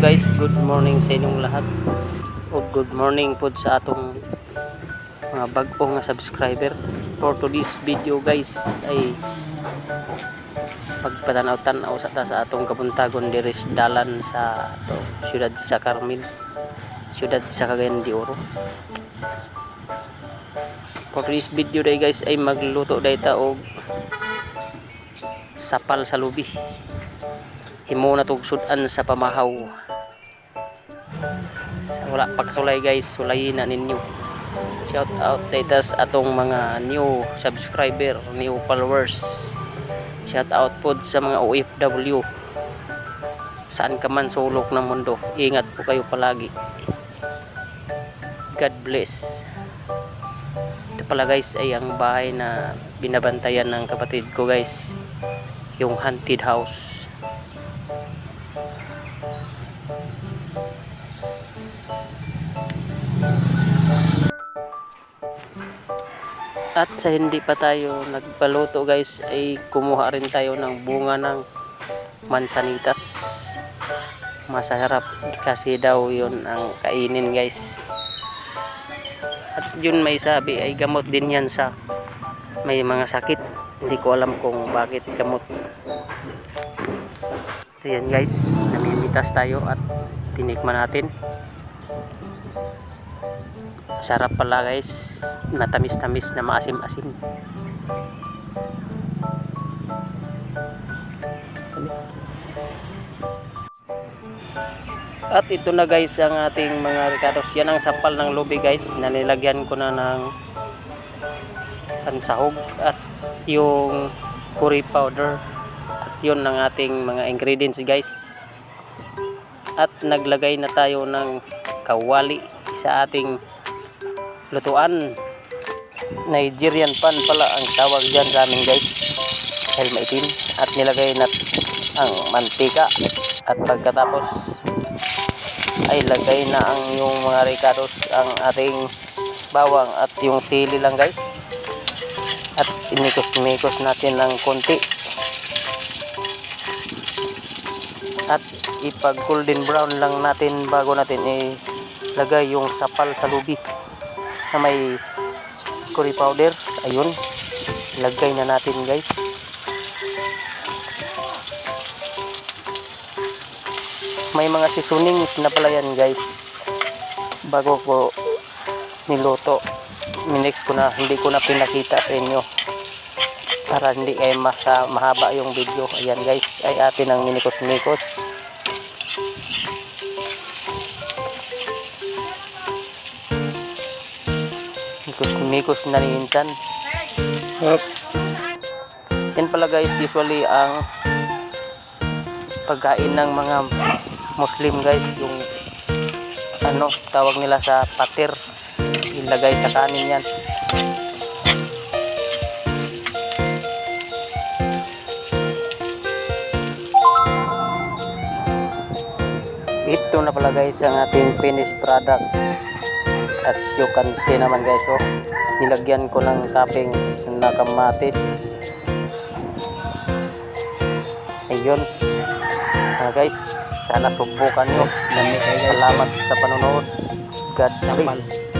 guys, good morning sa inyong lahat. O good morning po sa atong mga bago nga subscriber. For today's video guys ay pagpatanaw-tanaw sa ta sa atong kabuntagon diri sa dalan sa to, siyudad sa Carmel, siyudad sa Cagayan de Oro. For today's video day guys ay magluto day ta og sapal sa lubi himo na tog sudan sa pamahaw. Sa wala pagsulay guys. Sulayin na ninyo. Shout out data sa atong mga new subscriber new followers. Shout out pod sa mga OFW saan ka man sulok ng mundo ingat po kayo palagi. God bless. Ito pala guys ay ang bahay na binabantayan ng kapatid ko guys. Yung haunted house At sa hindi pa tayo nagpaluto guys ay kumuha rin tayo ng bunga ng mansanitas. Masarap kasi daw yun ang kainin guys. At yun may sabi ay gamot din yan sa may mga sakit. Hindi ko alam kung bakit gamot. So yan guys, namimitas tayo at tinikman natin. Sarap pala guys. Natamis-tamis na maasim-asim. At ito na guys ang ating mga ricados. Yan ang sapal ng lubi guys. Nanilagyan ko na ng pansahog at yung curry powder at yun ang ating mga ingredients guys. At naglagay na tayo ng kawali sa ating lutuan. Nigerian pan pala ang tawag dyan sa amin guys. Dahil maitim. At nilagay na ang mantika. At pagkatapos ay lagay na ang yung mga ricados ang ating bawang at yung sili lang guys. At inikos-mikos natin ng konti. At ipag golden brown lang natin bago natin ilagay yung sapal sa lubi na may curry powder. Ayun. Lagay na natin guys. May mga seasonings na pala yan guys. Bago ko niluto minix ko na hindi ko na pinakita sa inyo. Para hindi kayo masa, mahaba yung video. Ayan guys. Ay atin ang minikos-mikos mikos-mikos na ni Insan Up. yan pala guys usually ang pagkain ng mga Muslim guys yung ano tawag nila sa patir. Ilagay sa kanin yan. Ito na pala guys ang ating finished product as you can see naman guys oh nilagyan ko ng toppings na kamatis. Ayun. Ah, guys sana subukan nyo. Salamat sa panonood. God bless